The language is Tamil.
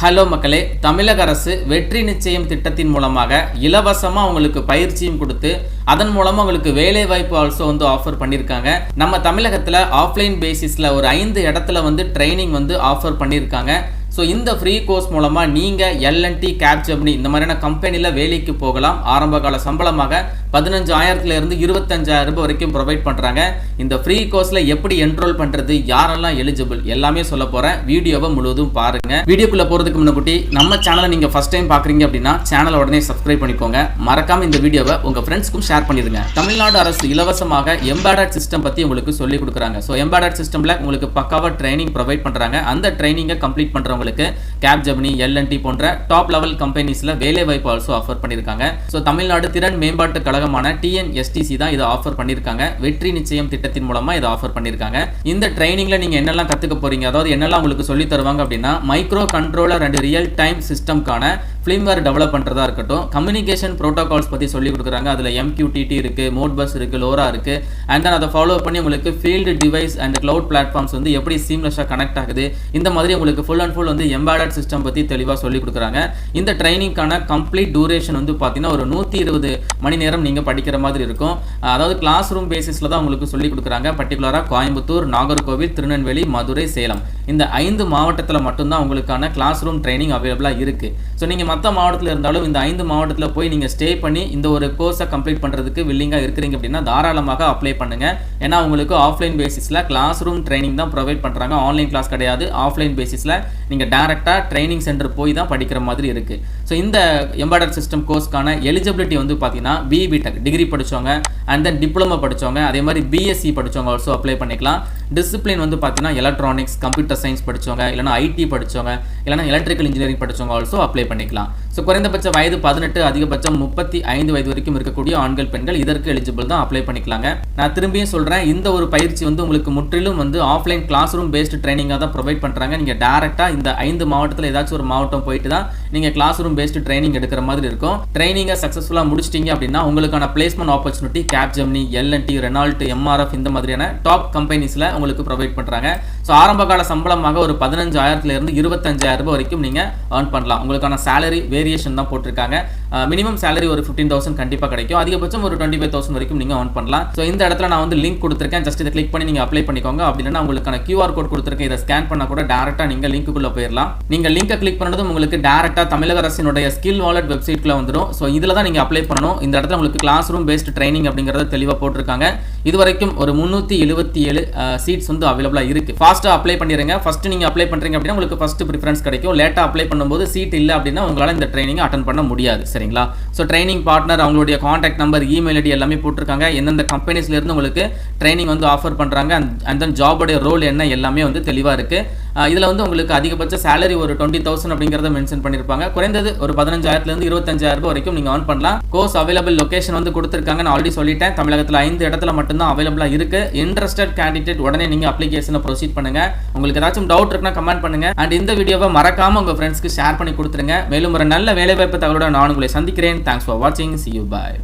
ஹலோ மக்களே தமிழக அரசு வெற்றி நிச்சயம் திட்டத்தின் மூலமாக இலவசமாக உங்களுக்கு பயிற்சியும் கொடுத்து அதன் மூலமாக உங்களுக்கு வேலை வாய்ப்பு ஆல்சோ வந்து ஆஃபர் பண்ணியிருக்காங்க நம்ம தமிழகத்தில் ஆஃப்லைன் பேசிஸில் ஒரு ஐந்து இடத்துல வந்து ட்ரைனிங் வந்து ஆஃபர் பண்ணியிருக்காங்க ஸோ இந்த ஃப்ரீ கோர்ஸ் மூலமாக நீங்கள் எல்என்டி கேப் ஜெப்னி இந்த மாதிரியான கம்பெனியில் வேலைக்கு போகலாம். ஆரம்ப கால சம்பளமாக பதினஞ்சாயிரத்துலேருந்து இருபத்தஞ்சாயிரம் ரூபாய் வரைக்கும் ப்ரொவைட் பண்ணுறாங்க இந்த ஃப்ரீ கோர்ஸில் எப்படி என்ரோல் பண்ணுறது யாரெல்லாம் எலிஜிபிள் எல்லாமே சொல்ல போகிறேன் வீடியோவை முழுவதும் பாருங்கள் வீடியோக்குள்ளே போகிறதுக்கு முன்னாடி நம்ம சேனலை நீங்கள் ஃபஸ்ட் டைம் பார்க்குறீங்க அப்படின்னா சேனலை உடனே சப்ஸ்கிரைப் பண்ணிக்கோங்க. மறக்காமல் இந்த வீடியோவை உங்கள் ஃப்ரெண்ட்ஸ்க்கும் ஷேர் பண்ணிடுங்க. தமிழ்நாடு அரசு இலவசமாக எம்பாடட் சிஸ்டம் பற்றி உங்களுக்கு சொல்லி கொடுக்குறாங்க. ஸோ எம்பாடட் சிஸ்டமில் உங்களுக்கு பக்காவாக ட்ரைனிங் ப்ரொவைட் பண்ணுறாங்க அந்த ட்ரைனிங்கை கம்ப்ளீட் பண்ணுறவங்க பண்ணுறவங்களுக்கு கேப் ஜெமினி எல்என்டி போன்ற டாப் லெவல் கம்பெனிஸில் வேலை வாய்ப்பு ஆல்சோ ஆஃபர் பண்ணியிருக்காங்க ஸோ தமிழ்நாடு திறன் மேம்பாட்டு கழகமான டிஎன்எஸ்டிசி தான் இதை ஆஃபர் பண்ணியிருக்காங்க வெற்றி நிச்சயம் திட்டத்தின் மூலமாக இதை ஆஃபர் பண்ணியிருக்காங்க இந்த ட்ரைனிங்கில் நீங்கள் என்னெல்லாம் கற்றுக்க போறீங்க? அதாவது என்னெல்லாம் உங்களுக்கு சொல்லி தருவாங்க அப்படின்னா micro controller and real time சிஸ்டம்க்கான firmware develop பண்ணுறதா இருக்கட்டும் கம்யூனிகேஷன் ப்ரோட்டோகால்ஸ் பற்றி சொல்லி கொடுக்குறாங்க. அதில் எம்கியூடிடி இருக்குது மோட் பஸ் இருக்குது லோரா இருக்குது அண்ட் தென் அதை ஃபாலோ பண்ணி உங்களுக்கு field device and cloud platforms வந்து எப்படி சீம்லெஸ்ஸாக கனெக்ட் ஆகுது? இந்த மாதிரி உங்களுக்கு ஃபுல் அண்ட் ஃபுல் வந்து எம்பாய்டட் சிஸ்டம் பற்றி தெளிவாக சொல்லி கொடுக்குறாங்க. இந்த ட்ரைனிங்க்கான கம்ப்ளீட் டூரேஷன் வந்து பார்த்தீங்கன்னா ஒரு நூற்றி இருபது மணி நேரம் நீங்கள் படிக்கிற மாதிரி இருக்கும். அதாவது கிளாஸ் ரூம் பேசிஸில் தான் உங்களுக்கு சொல்லி கொடுக்குறாங்க. பர்டிகுலராக கோயம்புத்தூர் நாகர்கோவில் திருநெல்வேலி மதுரை சேலம். இந்த ஐந்து மாவட்டத்தில் மட்டும்தான் உங்களுக்கான கிளாஸ் ரூம் ட்ரைனிங் அவைலபிளாக இருக்குது ஸோ நீங்கள் மற்ற மாவட்டத்தில் இருந்தாலும் இந்த ஐந்து மாவட்டத்தில் போய் நீங்கள் ஸ்டே பண்ணி இந்த ஒரு கோர்ஸை கம்ப்ளீட் பண்ணுறதுக்கு வில்லிங்காக இருக்கிறீங்க அப்படின்னா தாராளமாக அப்ளை பண்ணுங்கள் ஏன்னா உங்களுக்கு ஆஃப்லைன் பேசிஸில் கிளாஸ் ரூம் ட்ரைனிங் தான் ப்ரொவைட் பண்ணுறாங்க ஆன்லைன் கிளாஸ் கிடையாது. ஆஃப்லைன் பேசிஸில் நீங்கள் டேரெக்டாக ட்ரைனிங் சென்டர் போய் தான் படிக்கிற மாதிரி இருக்குது ஸோ இந்த எம்பாய்டர் சிஸ்டம் கோர்ஸ்க்கான எலிஜிபிலிட்டி வந்து பார்த்தீங்கன்னா பிஇ டெக் டிகிரி படித்தவங்க அண்ட் தென் டிப்ளமோ படித்தவங்க அதே மாதிரி பிஎஸ்சி படித்தவங்க ஆல்சோ அப்ளை பண்ணிக்கலாம். டிசிப்ளின் வந்து பார்த்தீங்கன்னா எலக்ட்ரானிக்ஸ் கம்ப்யூட்டர் சயின்ஸ் படித்தவங்க இல்லைனா ஐடி படித்தவங்க இல்லைனா எலக்ட்ரிக்கல் இன்ஜினியரிங் படித்தவங்க ஆல்சோ அப்ளை பண்ணிக்கலாம். ஸோ குறைந்தபட்ச வயது பதினெட்டு அதிகபட்சம் முப்பத்தி ஐந்து வயது வரைக்கும் இருக்கக்கூடிய ஆண்கள் பெண்கள் இதற்கு எலிஜிபிள் தான் அப்ளை பண்ணிக்கலாங்க. நான் திரும்பியும் சொல்கிறேன் இந்த ஒரு பயிற்சி வந்து உங்களுக்கு முற்றிலும் வந்து ஆஃப்லைன் கிளாஸ் ரூம் பேஸ்டு ட்ரைனிங்காக தான் ப்ரொவைட் பண்ணுறாங்க நீங்கள் டேரெக்டாக இந்த ஐந்து மாவட்டத்தில் ஏதாச்சும் ஒரு மாவட்டம் போயிட்டு தான் நீங்கள் கிளாஸ் ரூம் பேஸ்டு ட்ரைனிங் எடுக்கிற மாதிரி இருக்கும். ட்ரைனிங்கை சக்ஸஸ்ஃபுல்லாக முடிச்சிட்டிங்க அப்படின்னா உங்களுக்கான placement opportunity Capgemini L and T Renault MRF இந்த மாதிரியான டாப் கம்பெனிஸில் உங்களுக்கு ப்ரொவைட் பண்ணுறாங்க ஸோ ஆரம்ப கால சம்பளமாக ஒரு பதினஞ்சாயிரத்துலேருந்து இருபத்தஞ்சாயிரம் ரூபாய் வரைக்கும் நீங்கள் ஏர்ன் பண்ணலாம். உங்களுக்கான சேலரி வேரியேஷன் தான் போட்டிருக்காங்க. மினிமம் சேலரி ஒரு ஃபிஃப்டீன் தௌசண்ட் கண்டிப்பாக கிடைக்கும். அதிகபட்சம் ஒரு டுவெண்ட்டி ஃபைவ் தௌசண்ட் வரைக்கும் நீங்கள் ஏர்ன் பண்ணலாம். ஸோ இந்த இடத்துல நான் வந்து லிங்க் கொடுத்துருக்கேன். ஜஸ்ட் இதை கிளிக் பண்ணி நீங்கள் அப்ளை பண்ணிக்கோங்க. அப்படின்னா உங்களுக்கான கியூஆர் கோட் கொடுத்துருக்கேன். இதை ஸ்கேன் பண்ண கூட டேரெக்டாக நீங்கள் லிங்க்குள்ளே போயிடலாம் நீங்கள் லிங்கை கிளிக் பண்ணதும் உங்களுக்கு டேரெக்டாக தமிழக அரசினுடைய ஸ்கில் வாலெட் வெப்சைட்டில் வந்துடும் ஸோ இதில் தான் நீங்கள் அப்ளை பண்ணணும். இந்த இடத்துல உங்களுக்கு கிளாஸ் ரூம் பேஸ்ட் ட்ரைனிங் அப்படிங்கிறத தெளிவாக போட்டிருக்காங்க. இது வரைக்கும் ஒரு முந்நூற்றி எழுபத்தி ஏழு சீட்ஸ் வந்து அவைலபிளாக இருக்குது ஃபாஸ்ட்டாக அப்ளை பண்ணிடுங்க. ஃபஸ்ட்டு நீங்கள் அப்ளை பண்ணுறீங்க அப்படின்னா உங்களுக்கு ஃபஸ்ட்டு ப்ரிஃபரன்ஸ் கிடைக்கும். லேட்டாக அப்ளை பண்ணும்போது சீட் இல்லை அப்படின்னா உங்களால் இந்த ட்ரைனிங் அட்டன் பண்ண முடியாது. சரிங்களா? ஸோ ட்ரைனிங் பார்ட்னர் அவங்களுடைய காண்டாக்ட் நம்பர் இமெயில் ஐடி எல்லாமே போட்டிருக்காங்க. எந்தெந்த கம்பெனிஸ்லேருந்து உங்களுக்கு ட்ரைனிங் வந்து ஆஃபர் பண்ணுறாங்க அண்ட் தென் ஜாபோடைய ரோல் என்ன எல்லாமே வந்து தெளிவாக இருக்குது இதில் வந்து உங்களுக்கு அதிகபட்ச சேலரி ஒரு டுவெண்ட்டி தௌசண்ட் அப்படிங்கிறத மென்ஷன் பண்ணியிருப்பாங்க குறைந்தது ஒரு பதினஞ்சாயிரத்துலேருந்து இருபத்தஞ்சாயிரம் ரூபாய் வரைக்கும் நீங்கள் ஆன் பண்ணலாம். கோர்ஸ் அவைலபிள் லொக்கேஷன் வந்து கொடுத்துருக்காங்க. நான் ஆல்ரெடி சொல்லிட்டேன். தமிழகத்தில் ஐந்து இடத்துல மட்டும்தான் அவைலபிளாக இருக்குது இன்ட்ரெஸ்டட் கேண்டிடேட் உடனே நீங்கள் அப்ளிகேஷனை ப்ரொசீட் பண்ணுங்க. உங்களுக்கு ஏதாச்சும் டவுட் இருக்குன்னா கமெண்ட் பண்ணுங்க. அண்ட் இந்த வீடியோவை மறக்காம உங்கள் ஃப்ரெண்ட்ஸ்க்கு ஷேர் பண்ணி கொடுத்துருங்க. மேலும் ஒரு நல்ல வேலைவாய்ப்பு தகவலோட நான் உங்களை சந்திக்கிறேன். தேங்க்ஸ் ஃபார் வாட்சிங் சி யூ பாய்